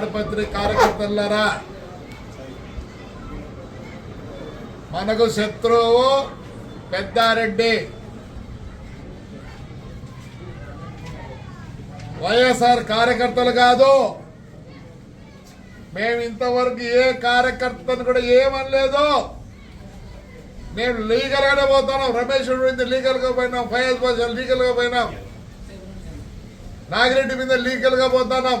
తాడిపత్రి కార్యకర్తలారా మనకు శత్రువు పెద్దారెడ్డి. వైఎస్ఆర్ కార్యకర్తలు కాదు మేము ఇంతవరకు ఏ కార్యకర్తను కూడా ఏమనలేదు. నేను లీగల్ గానే పోతున్నాం రమేష్ మీద లీగల్గా పోయినాం ఫయాజ్ బాషా లీగల్గా పోయినాం. నాగిరెడ్డి మీద లీగల్గా పోతున్నాం.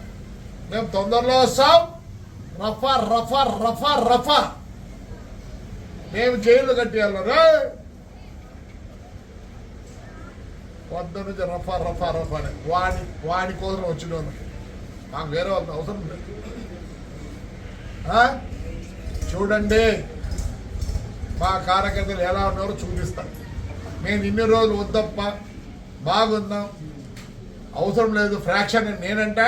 మేము తొందరలో వస్తాం. రఫా రఫా రఫా రఫా. మేము జైలు కట్టేయాలి వద్ద నుంచి రఫా రఫా రఫా అని. వాడి వాడి కోసం వచ్చిన వాళ్ళు మాకు వేరే వాళ్ళ అవసరం లేదు. చూడండి. మా కార్యకర్తలు ఎలా ఉన్నారో చూపిస్తాను మేము ఇన్ని రోజులు వద్దప్ప బాగుందాం అవసరం లేదు. ఫ్రాక్షన్ నేనంటే.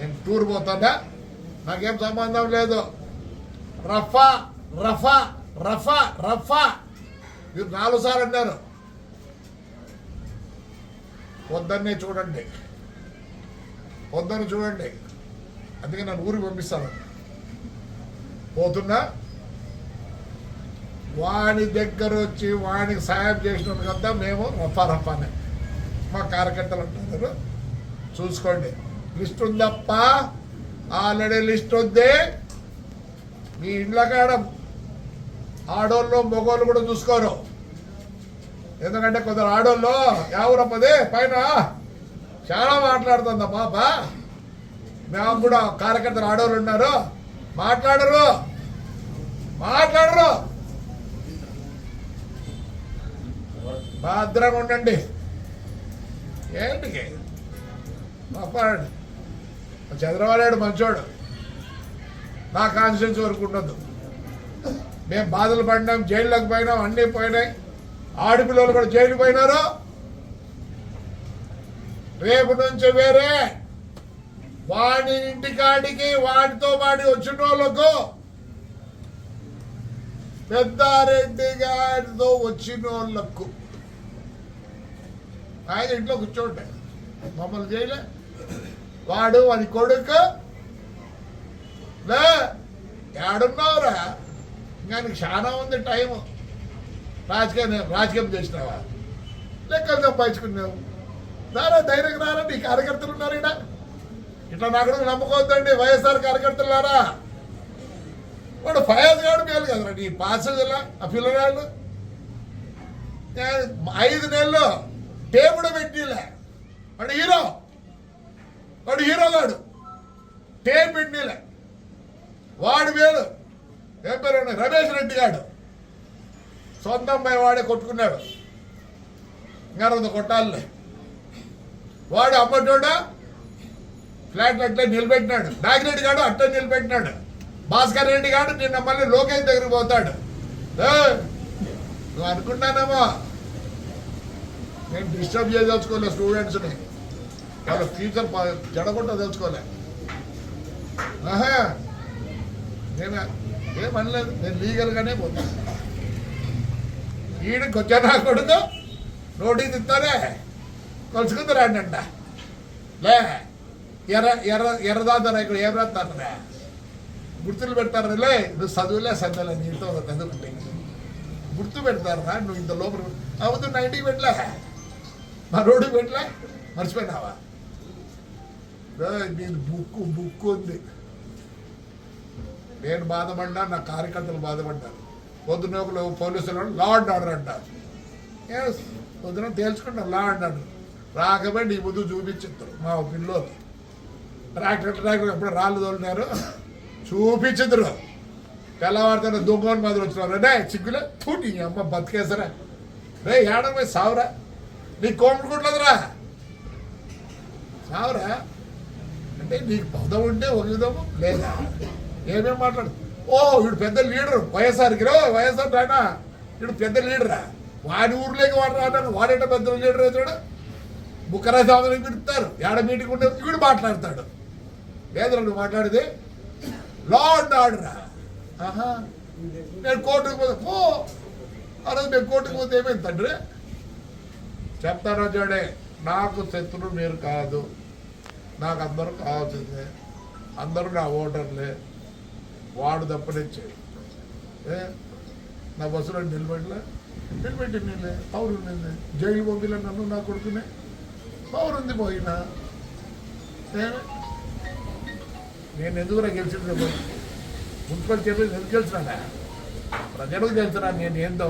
నేను టూర్ పోతాడా? నాకేం సంబంధం లేదు. రఫా రఫా రఫా రఫా. మీరు నాలుగు సార్లు అన్నారు. పొద్దున్నే చూడండి. పొద్దున్న చూడండి. అందుకే నన్ను ఊరికి పంపిస్తాను. పోతున్నా? వాని దగ్గర వచ్చి వానికి సాయం చేసిన కదా మేము రఫా రఫానే. మా కార్యకర్తలు అంటున్నారు. చూసుకోండి. లిస్ట్ ఉందప్ప ఆల్రెడీ లిస్ట్ ఉంది మీ ఇండ్ల కాడ ఆడోళ్ళు మగోళ్ళు కూడా చూసుకోరు. ఎందుకంటే కొందరు ఆడోళ్ళు ఎవరమ్మది పైన చాలా మాట్లాడుతుంది పాప? మేము కూడా కార్యకర్తలు ఆడోళ్ళు ఉన్నారు. మాట్లాడరు. మాట్లాడరు. భద్రంగా ఉండండి. ఏంటి? మాట్లాడండి చంద్రబాబు మంచోడు. నా కాన్స్టిట్యూన్స్ వరకు ఉండదు మేము బాధలు పడినాం జైల్లోకి పోయినాం అన్నీ పోయినాయి. ఆడపిల్లలు కూడా జైలు పోయినారు. రేపు నుంచి వేరే. వాడి ఇంటికాడికి వాడితో వాడి వచ్చిన వాళ్ళకు పెద్దారెడ్డి గారితో వచ్చిన వాళ్ళకు ఆయన ఇంట్లో కూర్చోండి. మమ్మల్ని చేయలే. వాడు వాడి కొడుకు లే ఏడున్నావురా? ఇంకా నీకు చాలా ఉంది టైము. రాజకీయం రాజకీయం చేసినావా? లెక్కలు సంపాదించుకున్నావు. రారా ధైర్యంగా రారా నీ కార్యకర్తలు ఉన్నారు ఇక్కడ ఇట్లా నాకు నమ్ముకోవద్దండి వైఎస్ఆర్ కార్యకర్తలారా వాడు ఫయాజ్ గాడు మేలు కదరా నీ పాస్ ఆ పిల్లగాళ్ళు? ఐదు నెలలు టేబుడు పెట్టిలే? వాడు హీరో. వాడు హీరో గాడు. టేప్ పెట్టిలే వాడు మేలు ఏం పేరు రమేష్ రెడ్డి గాడు. సొంత అమ్మాయి వాడే కొట్టుకున్నాడు. ఇంకా కొట్టాలే. వాడు అమ్మటోడా ఫ్లాట్ అట్లా నిలబెట్టినాడు. నాగిరెడ్డి గాడు అట్లా నిలబెట్టినాడు. భాస్కర్ రెడ్డి గాడు నిన్న మళ్ళీ లోకేష్ దగ్గరికి పోతాడు. నువ్వు అనుకుంటానమ్మా నేను డిస్టర్బ్ చేయదలుచుకోలే స్టూడెంట్స్ని వాళ్ళ ఫ్యూచర్ జడగొట్ట తెలుసుకోలే. నేను? ఏం ఏమనలేదు నేను లీగల్గానే పోతాను ఈయనకి వచ్చా నా కొడుకు? నోటీస్ ఇస్తానే కలుసుకుంది రండి అంట. లే ఎర్ర ఎర్ర ఎర్రదాదారా ఇక్కడ ఏం రాస్తారా గుర్తులు పెడతారా? లే నువ్వు చదువులే చదవలే నీతో చదువుకుంటే గుర్తు పెడతారా? నువ్వు ఇంత లోపల అవుతుంది నైన్టీకి పెట్టలే. మా రోడ్డుకి పెట్టలే. మర్చిపోయినావా? ఏయ్, బుక్కు బుక్కు ఉంది. నేను బాధపడ్డా నా కార్యకర్తలు బాధపడ్డారు. పొద్దున ఒకరు పోలీసులు లా అండ్ ఆర్డర్ అంటారు. పొద్దున తేల్చుకుంటారు లా అండ్ ఆర్డర్ రాకపోయి నీ ముందు చూపించారు మా పిల్లలు ట్రాక్టర్ ట్రాక్టర్ ఎప్పుడు రాళ్ళు తోలినారు చూపించదురు తెల్లవారితేనే దొంగని మాదిరి వచ్చినారు. రే చిక్కులే తూ నీ అమ్మ బతికేసరా. రే ఏడమే సావురా. నీ కోమడుకుంటుందిరా సావురా. అంటే నీకు పదం ఉంటే ఒక విధము లేదా. ఏమేం మాట్లాడు? ఓ వీడు పెద్ద లీడర్. వైఎస్ఆర్కి రో వైఎస్ఆర్ రానా వీడు పెద్ద లీడరా. వాడి ఊర్లోకి వాడు రాను వాడేట పెద్ద లీడర్ చూడ. బుక్కరా సాధనకి పిలుస్తారు ఏడ మీటింగ్ ఉండే వీడు మాట్లాడతాడు. లేదురా నువ్వు మాట్లాడితే. లా అండ్ ఆర్డరా ఆహా. నేను కోర్టుకు పోతే పో. ఆ రోజు మేము కోర్టుకు పోతే ఏమైంది తండ్రి? చెప్తాను చూడే నాకు శత్రువు మీరు కాదు. నాకు అందరూ కావాల్సిందే. అందరూ నా ఓటర్లే. వాడు తప్పనిచ్చే. ఏ? నా బస్సులో నిలబడలే. నిలబెట్టి నీళ్ళే పౌరు ఉండింది జైలు పంపిలే నన్ను నా కొడుకునే. పౌరుంది పోయినా. నేను ఎందుకు గెలిచింది మున్సిపల్ చైర్మన్ ఎందుకు గెలిచినా ప్రజలకు తెలుసురా నేను ఏందో.